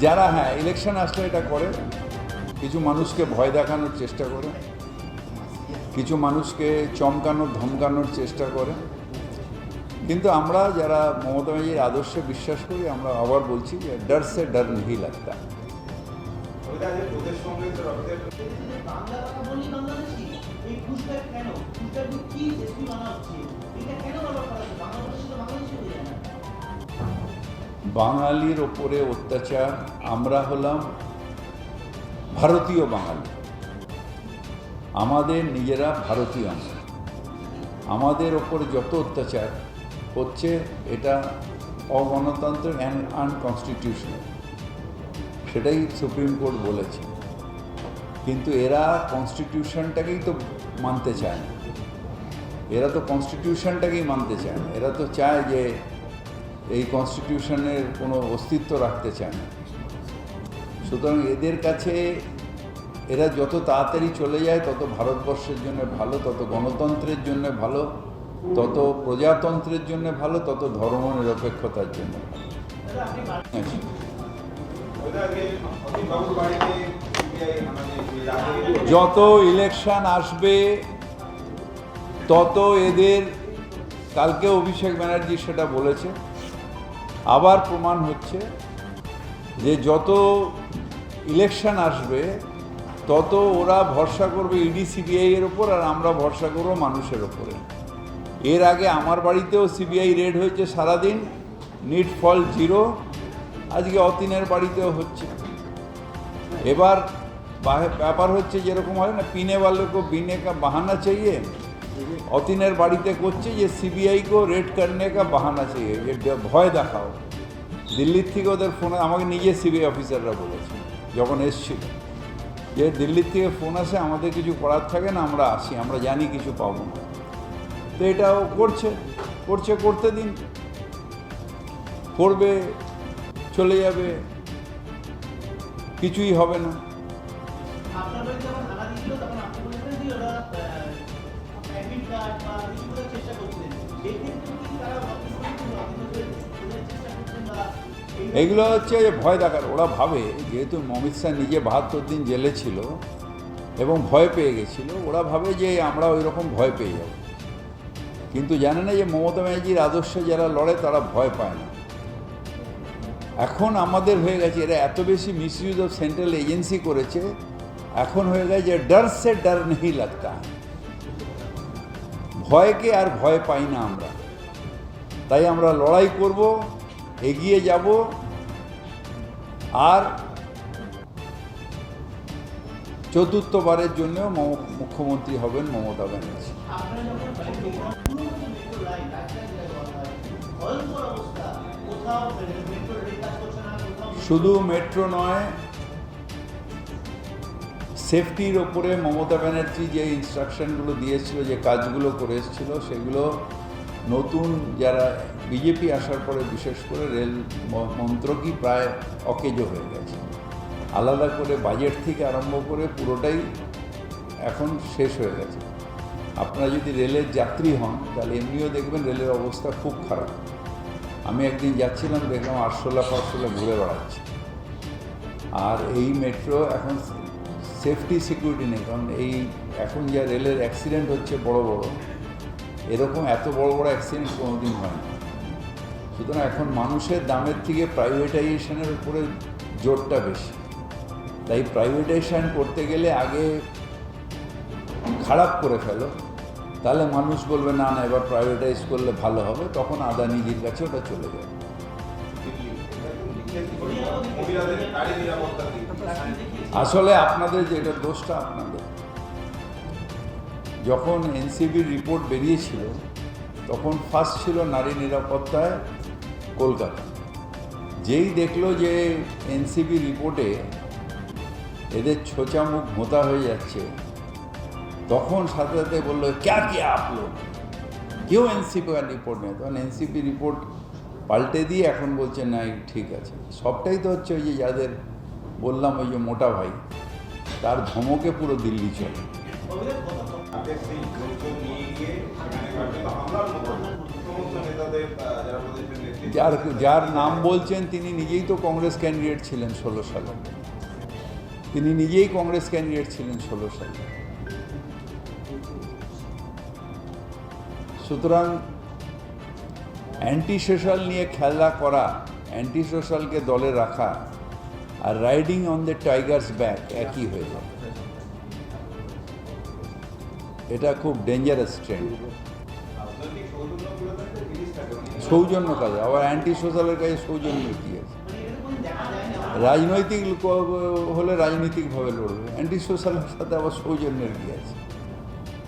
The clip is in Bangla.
যারা হ্যাঁ ইলেকশন আসলে এটা করে, কিছু মানুষকে ভয় দেখানোর চেষ্টা করে, কিছু মানুষকে চমকানোর, ধমকানোর চেষ্টা করে। কিন্তু আমরা যারা মমতা ব্যানার্জির আদর্শে বিশ্বাস করি, আমরা আবার বলছি যে ডর সে ডর নেই লাগতা। কেন? বাঙালির ওপরে অত্যাচার, আমরা হলাম ভারতীয় বাঙালি। আমাদের নিজেরা ভারতীয় আমরা। আমাদের ওপর যত অত্যাচার হচ্ছে, এটা অগণতান্ত্রিক অ্যান্ড আনকনস্টিটিউশনাল সেটাই সুপ্রিম কোর্ট বলেছে। কিন্তু এরা কনস্টিটিউশনটাকেই তো মানতে চায় না। এরা তো কনস্টিটিউশনটাকেই মানতে চায় না। এরা তো চায় যে এই কনস্টিটিউশনের কোনো অস্তিত্ব রাখতে চায় না সুতরাং এদের কাছে এরা যত তাড়াতাড়ি চলে যায়, তত ভারতবর্ষের জন্য ভালো, তত গণতন্ত্রের জন্য ভালো, তত প্রজাতন্ত্রের জন্য ভালো, তত ধর্ম নিরপেক্ষতার জন্য। যত ইলেকশন আসবে, তত এদের, কালকে অভিষেক ব্যানার্জি সেটা বলেছে আবার প্রমাণ হচ্ছে যে যত ইলেকশন আসবে, তত ওরা ভরসা করবে ইডি, সিবিআই এর ওপর আর আমরা ভরসা করব মানুষের ওপরে। এর আগে আমার বাড়িতেও সিবিআই রেড হয়েছে সারাদিন নিট ফল জিরো আজকে অতিনের বাড়িতেও হচ্ছে। এবার ব্যাপার হচ্ছে যেরকম হয় না, পিনে বালোকে বিনে কা বাহানা চাইয়ে অতীনের বাড়িতে করছে যে সিবিআইকেও রেড করনে কা বাহানা চাই যে ভয় দেখাও। দিল্লির থেকে ওদের ফোনে আমাকে নিজে সিবিআই অফিসাররা বলেছে, যখন এসছিল। যে দিল্লির থেকে ফোন আসে, আমাদের কিছু করার থাকে না, আমরা আসি, আমরা জানি কিছু পাবো না। তো এটাও করছে করছে করতে দিন। করবে, চলে যাবে, কিছুই হবে না। এইগুলো হচ্ছে যে ভয় দেখার, ওরা ভাবে, যেহেতু অমিত শাহ নিজে বাহাত্তর দিন জেলে ছিল এবং ভয় পেয়ে গেছিল, ওরা ভাবে যে আমরা ওই রকম ভয় পেয়ে যাব। কিন্তু জানে না যে মমতা ব্যানার্জির আদর্শে যারা লড়ে, তারা ভয় পায় না। এখন আমাদের হয়ে গেছে, এরা এত বেশি মিসইউজ অফ সেন্ট্রাল এজেন্সি করেছে, এখন হয়ে গেছে যে ডর সে ডর নেই লাগতা। ভয়কে আর ভয় পাই না আমরা। তাই আমরা লড়াই করব, এগিয়ে যাব আর চতুর্থবারের জন্য মুখ্যমন্ত্রী হবেন মমতা ব্যানার্জি। শুধু মেট্রো পুরো সেফটির ওপরে মমতা ব্যানার্জি যে ইনস্ট্রাকশনগুলো দিয়েছিল, যে কাজগুলো করে এসেছিল, সেগুলো নতুন যারা বিজেপি আসার পরে বিশেষ করে রেল মন্ত্রকই প্রায় অকেজো হয়ে গেছে। আলাদা করে বাজেট থেকে আরম্ভ করে পুরোটাই এখন শেষ হয়ে গেছে। আপনারা যদি রেলের যাত্রী হন, তাহলে এমনিও দেখবেন রেলের অবস্থা খুব খারাপ। আমি একদিন যাচ্ছিলাম, দেখলাম আরশোলা ফারশোলা ঘুরে বেড়াচ্ছে। আর এই মেট্রো এখন সেফটি সিকিউরিটি নেই, কারণ এই এখন যা রেলের অ্যাক্সিডেন্ট হচ্ছে বড় বড়, এরকম এত বড় বড় অ্যাক্সিডেন্ট কোনোদিন হয় না। সুতরাং এখন মানুষের দামের থেকে প্রাইভেটাইজেশনের উপরে জোরটা বেশি। তাই প্রাইভেটাইজেশন করতে গেলে আগে খারাপ করে ফেলো, তাহলে মানুষ বলবে, না না, এবার প্রাইভেটাইজ করলে ভালো হবে। তখন আদানিজির কাছে ওটা চলে যাবে। আসলে আপনাদের যেটা দোষটা আপনাদের। যখন এনসিবির রিপোর্ট বেরিয়েছিল, তখন ফার্স্ট ছিল নারী নিরাপত্তায় কলকাতা। যেই দেখল যে এনসিবি রিপোর্টে এদের ছোচা মুখ মোতা হয়ে যাচ্ছে, তখন সাথে সাথে বলল, ক্যা কিয়া আপ লোক কেউ এনসিপি রিপোর্ট নেই তখন এনসিপি রিপোর্ট পাল্টে দিয়ে এখন বলছে না ঠিক আছে। সবটাই তো হচ্ছে ওই যে যাদের বললাম, ওই যে মোটা ভাই, তার ধমকে পুরো দিল্লি চলে। যার যার নাম বলছেন, তিনি নিজেই তো কংগ্রেস ক্যান্ডিডেট ছিলেন ষোলো সালে। তিনি নিজেই কংগ্রেস ক্যান্ডিডেট ছিলেন ষোলো সালে। সুতরাং অ্যান্টি সোশ্যাল নিয়ে খেলা করা অ্যান্টি সোশ্যালকে দলে রাখা আর riding on the tigers back একই হয়ে যায় এটা খুব ডেঞ্জারাস ট্রেন্ড। সৌজন্য কাজে আবার অ্যান্টি সোশ্যালের কাছে সৌজন্য কী আছে? রাজনৈতিক হলে রাজনৈতিকভাবে লড়বে অ্যান্টি সোশ্যালের সাথে আবার সৌজন্যের কী আছে?